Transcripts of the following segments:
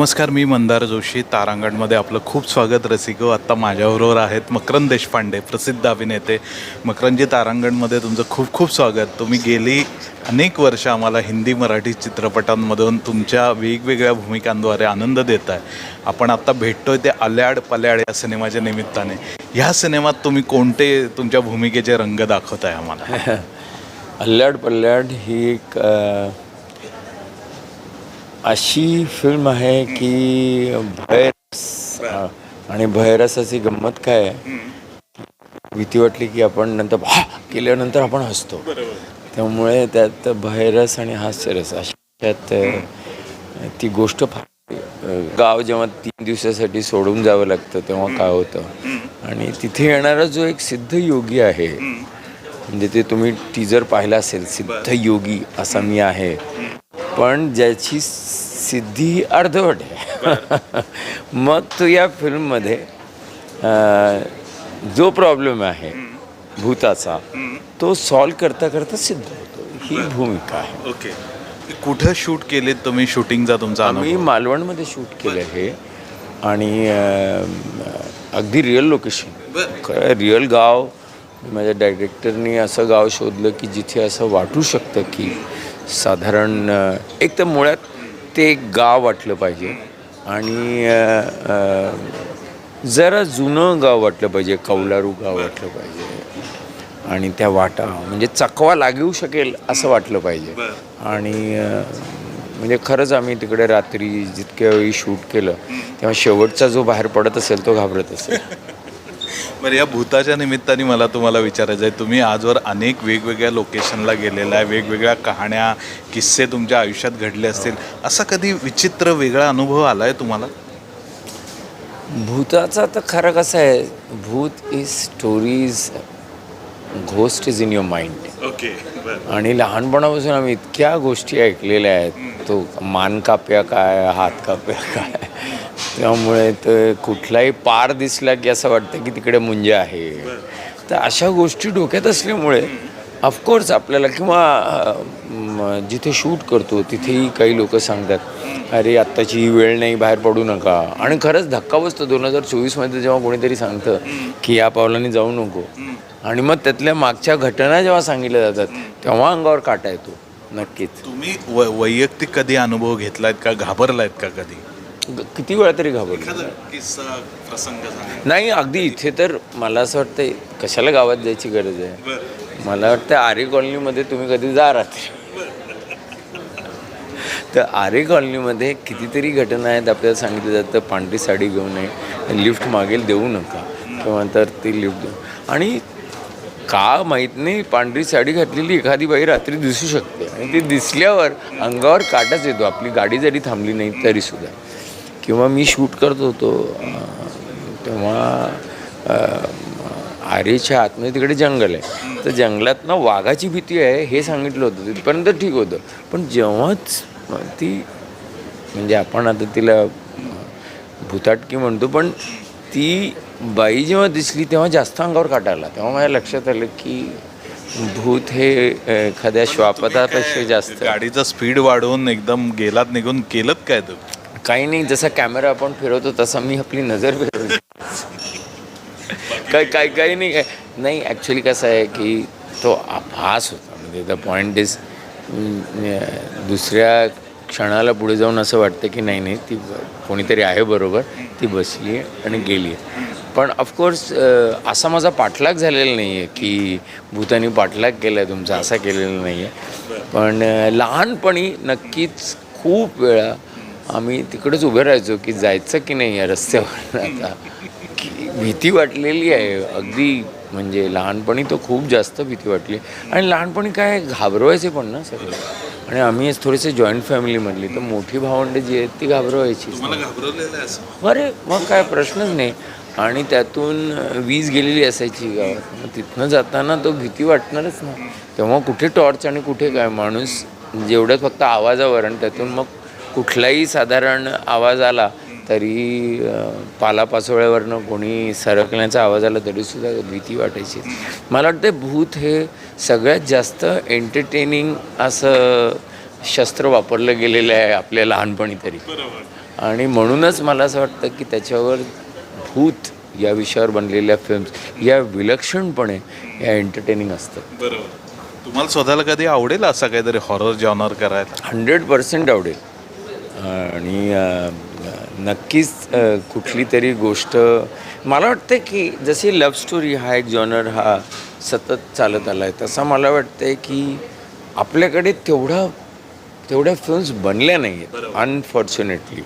नमस्कार मी मंदार जोशी तारांगणमध्ये आपलं खूप स्वागत रसिको आत्ता माझ्याबरोबर आहेत मकरंद देशपांडे प्रसिद्ध अभिनेते. मकरंदजी तारांगणमध्ये तुमचं खूप खूप स्वागत. तुम्ही गेली अनेक वर्ष आम्हाला हिंदी मराठी चित्रपटांमधून तुमच्या वेगवेगळ्या भूमिकांद्वारे आनंद देत आहे आपण आत्ता भेटतोय ते अल्याड पल्याड या सिनेमाच्या निमित्ताने. ह्या सिनेमात तुम्ही कोणते तुमच्या भूमिकेचे रंग दाखवताय आम्हाला? अल्ल्याड पल्ल्याड ही एक अशी फिल्म आहे की भयरस अ, आणि भयरसाची गंमत काय आहे? भीती वाटली की आपण नंतर हा केल्यानंतर आपण हसतो. त्यामुळे त्यात भयरस आणि हास्यरस अशात अ, ती गोष्ट फार गाव जेव्हा तीन दिवसासाठी सोडून जावं लागतं तेव्हा काय होतं? आणि तिथे येणारा जो एक सिद्ध योगी आहे म्हणजे ते तुम्ही टीजर पाहिला असेल सिद्ध योगी असा मी आहे. पण ज्याची सिद्धी ही अर्धवट आहे. मग तो या फिल्ममध्ये जो प्रॉब्लेम आहे भूताचा तो सॉल्व करता करता सिद्ध होतो. ही भूमिका आहे. ओके. कुठं शूट केलेत तुम्ही? शूटिंगचा तुमचा आम्ही मालवणमध्ये शूट केलं हे. आणि अगदी रिअल लोकेशन रिअल गाव. माझ्या डायरेक्टरनी असं गाव शोधलं की जिथे असं वाटू शकतं की साधारण एक तर मुळात ते गाव वाटलं पाहिजे. आणि जरा जुनं गाव वाटलं पाहिजे कौलारू गाव वाटलं पाहिजे. आणि त्या वाटा म्हणजे चकवा लागू शकेल असं वाटलं पाहिजे. आणि म्हणजे खरंच आम्ही तिकडे रात्री जितक्या वेळी शूट केलं तेव्हा शेवटचा जो बाहेर पडत असेल तो घाबरत असेल. बरं या भूताच्या निमित्ताने मला तुम्हाला विचारायचं आहे. तुम्ही आजवर अनेक वेगवेगळ्या लोकेशनला गेलेला आहे वेगवेगळ्या कहाण्या किस्से तुमच्या आयुष्यात घडले असतील. असा कधी विचित्र वेगळा अनुभव आला आहे तुम्हाला? भूताचा तर खरं कसं आहे भूत is stories ghost is in your mind okay आणि लहानपणापासून आम्ही इतक्या गोष्टी ऐकलेल्या आहेत तो मान काप्या काय हात काप्या काय त्यामुळे तर कुठलाही पार दिसला की असं वाटतं की तिकडे मुंजे आहे. तर अशा गोष्टी डोक्यात असल्यामुळे ऑफकोर्स आपल्याला किंवा जिथे शूट करतो तिथेही काही लोक सांगतात अरे आत्ताची ही वेळ नाही बाहेर पडू नका. आणि खरंच धक्का बसतो. दोन हजार चोवीसमध्ये जेव्हा कोणीतरी सांगतं की या पावलाने जाऊ नको. आणि मग त्यातल्या मागच्या घटना जेव्हा सांगितल्या जातात तेव्हा अंगावर काटा येतो. नक्कीच. तुम्ही वै वैयक्तिक कधी अनुभव घेतलायत का? घाबरलायत का कधी? किती वेळा तरी घाबरलो. किस्सा प्रसंग नाही अगदी इथे तर मला असं वाटतं कशाला गावात जायची गरज आहे? मला वाटतं आरे कॉलनीमध्ये तुम्ही कधी जा रात्री. तर आरे कॉलनीमध्ये कितीतरी घटना आहेत आपल्याला सांगितलं जातं पांढरी साडी घेऊ नये लिफ्ट मागेल देऊ नका. किंवा तर ती लिफ्ट देऊ. आणि का माहीत नाही पांढरी साडी घातलेली एखादी बाई रात्री दिसू शकते. आणि ती दिसल्यावर अंगावर काटाच येतो. आपली गाडी जरी थांबली नाही तरीसुद्धा किंवा मी शूट करत होतो तेव्हा आरेच्या आतमध्ये तिकडे जंगल आहे. तर जंगलात ना वाघाची भीती आहे हे सांगितलं होतं. तिथपर्यंत ठीक होतं. पण जेव्हाच ती म्हणजे आपण आता तिला भूताटकी म्हणतो पण ती बाई जेव्हा दिसली तेव्हा जास्त अंगावर काटा आला तेव्हा माझ्या लक्षात आलं की भूत हे एखाद्या श्वापतापेक्षा जास्त. गाडीचा स्पीड वाढवून एकदम गेलात निघून केलं काय तुम्ही? काही नाही जसा कॅमेरा आपण फिरवतो तसा मी आपली नजर फिरवली काय काय काही नाही काय. नाही ॲक्च्युली कसं आहे की तो आभास होता. म्हणजे द पॉईंट इज दुसऱ्या क्षणाला पुढे जाऊन असं वाटतं की नाही नाही ती कोणीतरी आहे बरोबर ती बसली आहे आणि गेली आहे. पण ऑफकोर्स असा माझा पाठलाग झालेला नाही आहे की भूतानी पाठलाग केला आहे तुमचा असा केलेला नाही आहे. पण लहानपणी नक्कीच खूप वेळा आम्ही तिकडेच उभे राहायचो की जायचं की नाही या रस्त्यावर आता. की भीती वाटलेली आहे. अगदी म्हणजे लहानपणी तर खूप जास्त भीती वाटली. आणि लहानपणी काय घाबरवायचे पण ना सगळे. आणि आम्ही थोडेसे जॉईंट फॅमिलीमधली तर मोठी भावंडे जी आहेत ती घाबरवायची. अरे मग काय प्रश्नच नाही. आणि त्यातून वीज गेलेली असायची गावात. मग तिथनं जाताना तो भीती वाटणारच ना. तेव्हा कुठे टॉर्च आणि कुठे काय माणूस जेवढ्यात फक्त आवाजावर आणि त्यातून मग कुठलाही साधारण आवाज आला तरी पालापाचोळ्यावरनं कोणी सरकण्याचा आवाज आला तरीसुद्धा भीती वाटायची. मला वाटतं भूत हे सगळ्यात जास्त एंटरटेनिंग असं शस्त्र वापरलं गेलेलं आहे आपल्या लहानपणी तरी. आणि म्हणूनच मला असं वाटतं की त्याच्यावर भूत या विषयावर बनलेल्या फिल्म्स या विलक्षणपणे या एंटरटेनिंग असतात बरोबर. तुम्हाला स्वतःला कधी आवडेल असा काहीतरी हॉरर जॉनर करायला? हंड्रेड पर्सेंट आवडेल. आणि नक्कीच कुठली तरी गोष्ट मला वाटतं की जशी लव्ह स्टोरी हा एक जॉनर हा सतत चालत आला आहे तसा मला वाटतं की आपल्याकडे तेवढा तेवढ्या फिल्म्स बनल्या नाही आहेत अनफॉर्च्युनेटली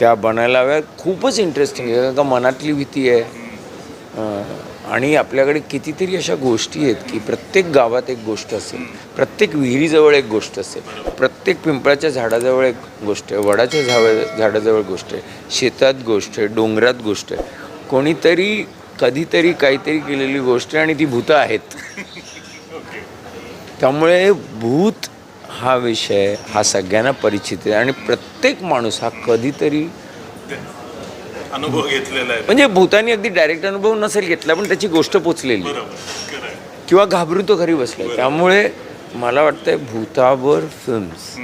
त्या बनायला हव्या खूपच इंटरेस्टिंग आहे का मनातली भीती आहे. आणि आपल्याकडे कितीतरी अशा गोष्टी आहेत की प्रत्येक गावात एक गोष्ट असेल प्रत्येक विहिरीजवळ एक गोष्ट असेल प्रत्येक पिंपळाच्या झाडाजवळ एक गोष्ट आहे वडाच्या झाडा झाडाजवळ गोष्ट आहे शेतात गोष्ट आहे डोंगरात गोष्ट आहे. कोणीतरी कधीतरी काहीतरी केलेली गोष्ट आहे आणि ती भूतं आहेत. त्यामुळे भूत हा विषय हा सगळ्यांना परिचित आहे आणि प्रत्येक माणूस हा कधीतरी अनुभव घेतलेला आहे. म्हणजे भूतानी अगदी डायरेक्ट अनुभव नसेल घेतला पण त्याची गोष्ट पोचलेली. किंवा घाबरून तो घरी बसला त्यामुळे मला वाटतंय भूतावर फिल्म्स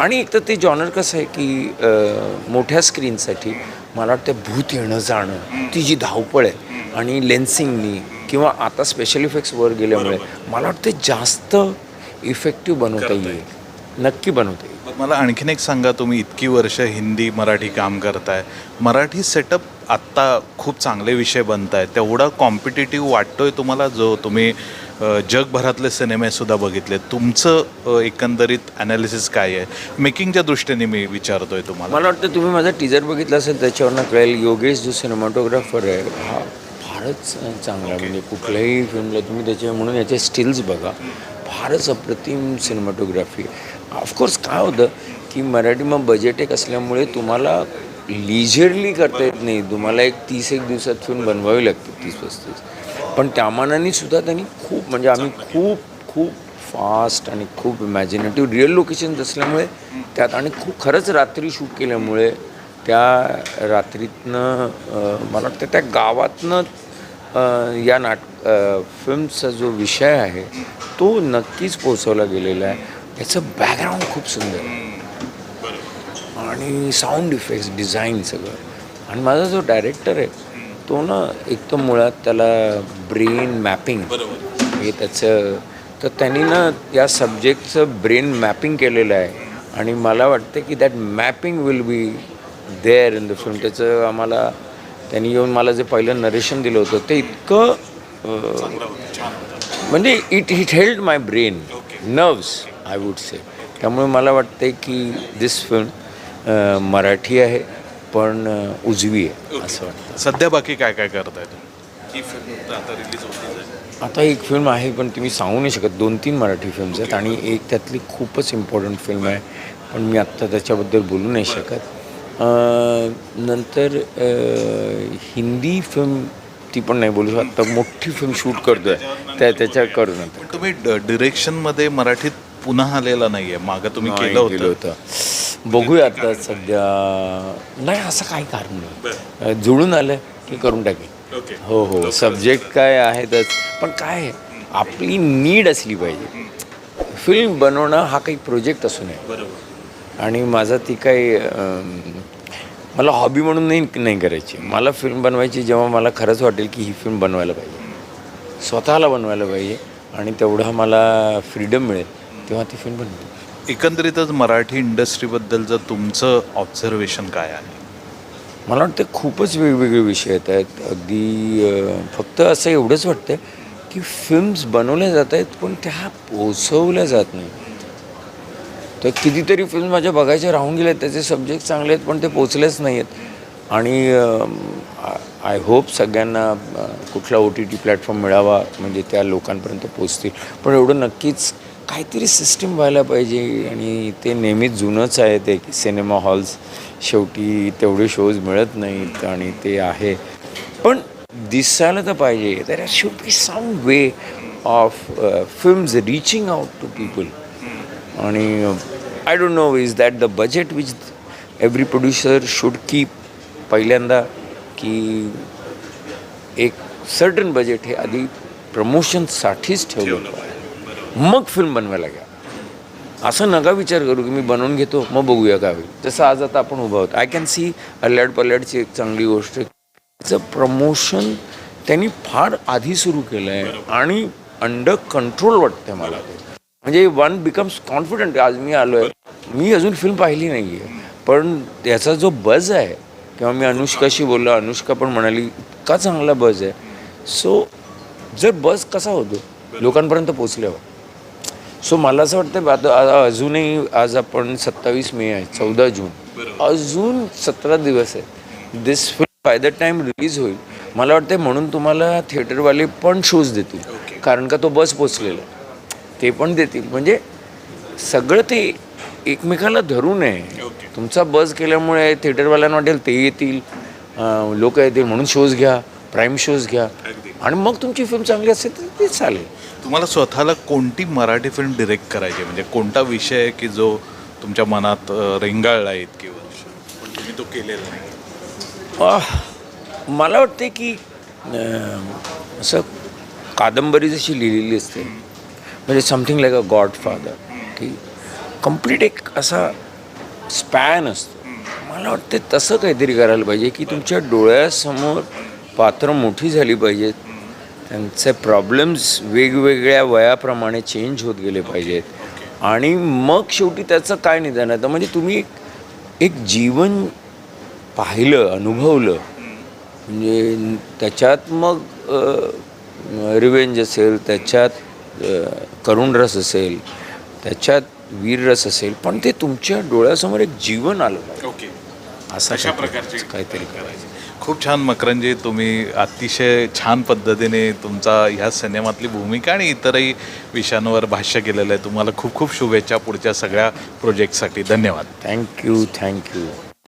आणि एक तर ते जॉनर कसं आहे की अं, मोठ्या स्क्रीनसाठी मला वाटतं भूत येणं जाणं ती जी धावपळ आहे आणि लेन्सिंगनी किंवा आता स्पेशल इफेक्ट्स वर गेल्यामुळे मला वाटतं जास्त इफेक्टिव्ह बनवता येईल. नक्की बनवता. मला आणखीन एक सांगा तुम्ही इतकी वर्ष हिंदी मराठी काम करताय. मराठी सेटअप आत्ता खूप चांगले विषय बनत आहेत तेवढा कॉम्पिटेटिव्ह वाटतोय तुम्हाला जो तुम्ही जगभरातले सिनेमे सुद्धा बघितले तुमचं एकंदरीत ॲनालिसिस काय आहे? मेकिंगच्या दृष्टीने मी विचारतोय तुम्हाला. मला वाटतं तुम्ही माझा टीजर बघितला असेल त्याच्यावरनं कळेल योगेश जो सिनेमॅटोग्राफर आहे हा फारच चांगला. म्हणजे कुठल्याही फिल्मला तुम्ही त्याचे म्हणून याचे स्टिल्स बघा. फारच अप्रतिम सिनेमॅटोग्राफी ऑफकोर्स काय होतं की मराठी मग बजेट एक असल्यामुळे तुम्हाला लिजरली करता येत नाही. तुम्हाला एक तीस एक दिवसात फिल्म बनवावी लागते तीस पस्तीस. पण त्या मानाने सुद्धा त्यांनी खूप म्हणजे आम्ही खूप खूप फास्ट आणि खूप इमॅजिनेटिव्ह रिअल लोकेशन्स असल्यामुळे त्यात आणि खूप खरंच रात्री शूट केल्यामुळे त्या रात्रीतनं मला वाटतं त्या गावातनं या नाट फिल्मचा जो विषय आहे तो नक्कीच पोचवला गेलेला आहे. त्याचं बॅकग्राऊंड खूप सुंदर आहे. आणि साऊंड इफेक्ट्स डिझाईन सगळं. आणि माझा जो डायरेक्टर आहे तो ना एक तर मुळात त्याला ब्रेन मॅपिंग हे त्याचं तर त्यांनी ना या सब्जेक्टचं ब्रेन मॅपिंग केलेलं आहे. आणि मला वाटतं की that mapping will be there in the film त्याचं आम्हाला त्यांनी येऊन मला जे पहिलं नरेशन दिलं होतं ते इतकं म्हणजे it it held my brain nerves I would say त्यामुळे मला वाटते की दिस फिल्म मराठी आहे पण उजवी आहे असं वाटतं. सध्या बाकी काय काय करताय ही फिल्म आता रिलीज होती आता एक फिल्म आहे पण तुम्ही सांगू नाही शकत. दोन तीन मराठी फिल्म्स आहेत आणि एक त्यातली खूपच इम्पॉर्टंट फिल्म आहे. पण मी आत्ता त्याच्याबद्दल बोलू नाही शकत. नंतर हिंदी फिल्म ती पण नाही बोलू शकत. मोठी फिल्म शूट करतोय. त्या त्याच्या करू नंतर पण तुम्ही डिरेक्शनमध्ये मराठीत पुन्हा आलेला नाही आहे मागं तुम्ही केलं होतं. होतं. बघूया आता सध्या. नाही असं काही कारण नाही. जुळून आलं की करून टाकेल हो हो. सब्जेक्ट काय आहेतच. पण काय आपली नीड असली पाहिजे. फिल्म बनवणं हा काही प्रोजेक्ट असू नये. बरोबर. आणि माझा ती काही मला हॉबी म्हणून नाही नाही करायची. मला फिल्म बनवायची जेव्हा मला खरंच वाटेल की ही फिल्म बनवायला पाहिजे. स्वतःला बनवायला पाहिजे आणि तेवढा मला फ्रीडम मिळेल तेव्हा ती फिल्म बनवेल. एकंदरीतच मराठी इंडस्ट्रीबद्दलचं तुमचं ऑब्झर्वेशन काय आहे? मला वाटतं खूपच वेगवेगळे विषय येत आहेत. अगदी फक्त असं एवढंच वाटतं की फिल्म्स बनवल्या जात आहेत पण त्या पोचवल्या जात नाही तर कितीतरी फिल्म माझ्या बघायच्या राहून गेल्या आहेत त्याचे सब्जेक्ट चांगले आहेत पण ते पोचलेच नाही आहेत आणि आय होप सगळ्यांना कुठला ओ टी टी प्लॅटफॉर्म मिळावा म्हणजे त्या लोकांपर्यंत पोचतील. पण एवढं नक्कीच काहीतरी सिस्टीम व्हायला पाहिजे. आणि ते नेहमीच जुनंच आहे ते की सिनेमा हॉल्स शेवटी तेवढे शोज मिळत नाहीत आणि ते आहे. पण दिसायला तर पाहिजे. तर should be some way of films reaching out to people आणि I don't know is that the budget which every producer should keep पहिल्यांदा की एक सर्टन बजेट हे आधी प्रमोशनसाठीच ठेवलं मग फिल्म बनवायला घ्या. असं नका विचार करू की मी बनवून घेतो मग बघूया काय होईल जसं आज आता आपण उभं आहोत. आय कॅन सी अल्ल्याड पल्ल्याडची एक चांगली गोष्ट त्याचं प्रमोशन त्यांनी फार आधी सुरू केलं आहे आणि अंडर कंट्रोल वाटतं मला म्हणजे वन बिकम्स कॉन्फिडंट आज मी आलो आहे मी अजून फिल्म पाहिली नाही आहे पण त्याचा जो बज आहे किंवा मी अनुष्काशी बोललो अनुष्का पण म्हणाली इतका चांगला बज आहे. सो जर बस कसा होतो? लोकांपर्यंत पोचल्यावर सो मला असं वाटतं आता अजूनही आज आपण सत्तावीस मे आहे चौदा जून. अजून सतरा दिवस आहे this film by the time release होईल मला वाटतं म्हणून तुम्हाला थिएटरवाले पण शोज देतील. कारण का तो बस पोचलेला आहे. ते पण देतील. म्हणजे सगळं ते एकमेकाला धरून आहे तुमचा बस केल्यामुळे थिएटरवाल्यांना वाटेल ते येतील. लोक येतील म्हणून शोज घ्या प्राईम शोज घ्या. आणि मग तुमची फिल्म चांगली असेल तर ते चालेल. तुम्हाला स्वतःला कोणती मराठी फिल्म डिरेक्ट करायची म्हणजे कोणता विषय आहे की जो तुमच्या मनात रेंगाळला इतकी वर्ष? पण तुम्ही तो केलेला नाही. मला वाटते की असं कादंबरी जशी लिहिलेली असते म्हणजे something like a Godfather की कंप्लीट एक असा स्पॅन असतो. मला वाटते तसं काहीतरी करायला पाहिजे की तुमच्या डोळ्यासमोर पात्र मोठी झाली पाहिजेत. त्यांचे प्रॉब्लेम्स वेगवेगळ्या वयाप्रमाणे चेंज होत गेले पाहिजेत. आणि मग शेवटी त्याचं काय निदान आहे? तर म्हणजे तुम्ही एक- एक जीवन पाहिलं अनुभवलं. म्हणजे त्याच्यात मग रिवेंज असेल त्याच्यात करुण रस असेल त्याच्यात वीररस असेल पण ते तुमच्या डोळ्यासमोर एक जीवन आलं पाहिजे. ओके. असं अशा प्रकारचे काहीतरी करायचं. खूप छान मकरंजी तुम्ही अतिशय छान पद्धतीने तुमचा ह्या सिनेमातली भूमिका आणि इतरही विषयांवर भाष्य केलेलं आहे. तुम्हाला खूप खूप शुभेच्छा पुढच्या सगळ्या प्रोजेक्टसाठी धन्यवाद. Thank you thank you